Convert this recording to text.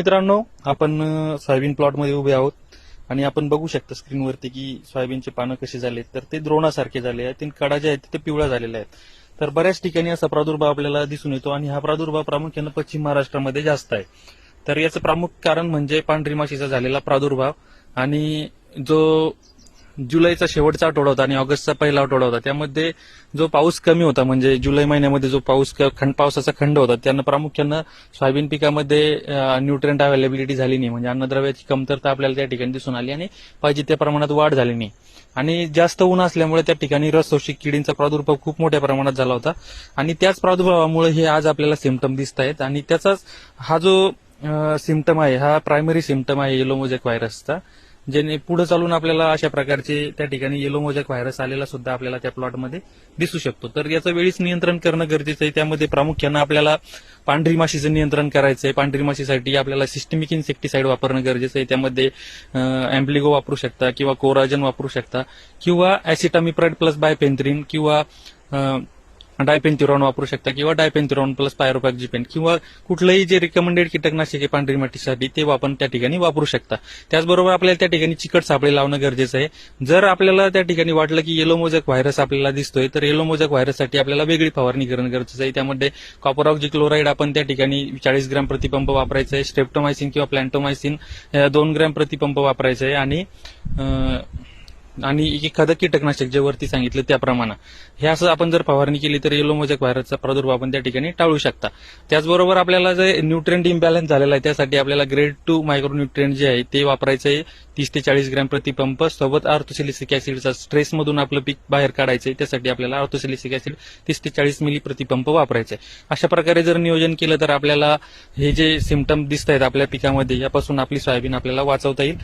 मित्रांनो आपण सोयाबीन प्लॉटमध्ये उभे आहोत आणि आपण बघू शकता स्क्रीनवरती की सोयाबीनचे पानं कसे झाले तर ते द्रोणासारखे झाले आहेत कडा जे आहेत ते पिवळ्या झालेल्या आहेत. तर बऱ्याच ठिकाणी असा प्रादुर्भाव आपल्याला दिसून येतो आणि हा प्रादुर्भाव प्रामुख्यानं पश्चिम महाराष्ट्रामध्ये जास्त आहे. तर याचं प्रामुख कारण म्हणजे पांढरी माशीचा झालेला प्रादुर्भाव आणि जो जुलैचा शेवटचा आठवडा होता आणि ऑगस्टचा पहिला आठवडा होता. त्यामध्ये जो पाऊस कमी होता म्हणजे जुलै महिन्यामध्ये जो पाऊस खंड पावसाचा खंड होता त्यानं प्रामुख्यानं सोयाबीन पिकामध्ये न्यूट्रिएंट अवेलेबिलिटी झाली नाही. म्हणजे अन्नद्रव्याची कमतरता आपल्याला त्या ठिकाणी दिसून आली आणि पाहिजे त्या प्रमाणात वाढ झाली नाही. आणि जास्त ऊन असल्यामुळे त्या ठिकाणी रसोशी किडींचा प्रादुर्भाव खूप मोठ्या प्रमाणात झाला होता. आणि त्याच प्रादुर्भावामुळे हे आज आपल्याला सिमटम दिसत आहेत. आणि त्याचाच हा जो सिमटम आहे हा प्रायमरी सिमटम आहे येलो मोजेक व्हायरसचा ज्याने पुढे चालून आपल्याला अशा प्रकारचे त्या ठिकाणी येलो मोजॅक व्हायरस आलेला सुद्धा आपल्याला त्या प्लॉटमध्ये दिसू शकतो. तर याचं वेळीच नियंत्रण करणं गरजेचं आहे. त्यामध्ये प्रामुख्यानं आपल्याला पांढरी माशीचं नियंत्रण करायचं आहे. पांढरी माशीसाठी आपल्याला सिस्टमिक इन्सेक्टिसाइड वापरणं गरजेचं आहे. त्यामध्ये अँप्लिगो वापरू शकता किंवा कोराजन वापरू शकता किंवा ऍसिटामिप्राइड प्लस बायपेंथ्रिन किंवा डायपेंथिरॉन वापरू शकता किंवा डायपेंथिरॉन प्लस पायरोपॅक्जिपेन किंवा कुठलंही जे रिकमेंडेड कीटकनाशक आहे पांढरी मातीसाठी ते आपण त्या ठिकाणी वापरू शकता. त्याचबरोबर आपल्याला त्या ठिकाणी चिकट सापळे लावणं गरजेचं आहे. जर आपल्याला त्या ठिकाणी वाटलं की येलो मोजक व्हायरस आपल्याला दिसतोय तर येलो मोजक व्हायरससाठी आपल्याला वेगळी फवारणी करणं गरजेचं आहे. त्यामध्ये कॉपर ऑक्झिक्लोराईड आपण त्या ठिकाणी चाळीस ग्रॅम प्रतिपंप वापरायचं आहे. स्ट्रेप्टोमायसिन किंवा प्लॅन्टोमायसिन दोन ग्रॅम प्रतिपंप वापरायचं आहे. आणि आणि एखादं कीटकनाशक जे वरती सांगितलं त्याप्रमाणे. हे असं आपण जर फवारणी केली तर येलो मोजक व्हायरसचा प्रादुर्भाव आपण त्या ठिकाणी टाळू शकता. त्याचबरोबर आपल्याला जे न्यूट्रिएंट इम्बॅलन्स झालेला आहे त्यासाठी आपल्याला ग्रेड टू मायक्रोन्यूट्रिएंट जे आहे ते वापरायचं आहे तीस ते चाळीस ग्रॅम प्रतिपंप सोबत आर्थोसिलिसिक ऍसिडचा स्ट्रेसमधून आपलं पीक बाहेर काढायचं आहे त्यासाठी आपल्याला आर्थोसिलिसिक ऍसिड तीस ते चाळीस मिली प्रतिपंप वापरायचं आहे अशा प्रकारे जर नियोजन केलं तर आपल्याला हे जे सिमटम दिसत आहेत आपल्या पिकामध्ये यापासून आपली सोयाबीन आपल्याला वाचवता येईल.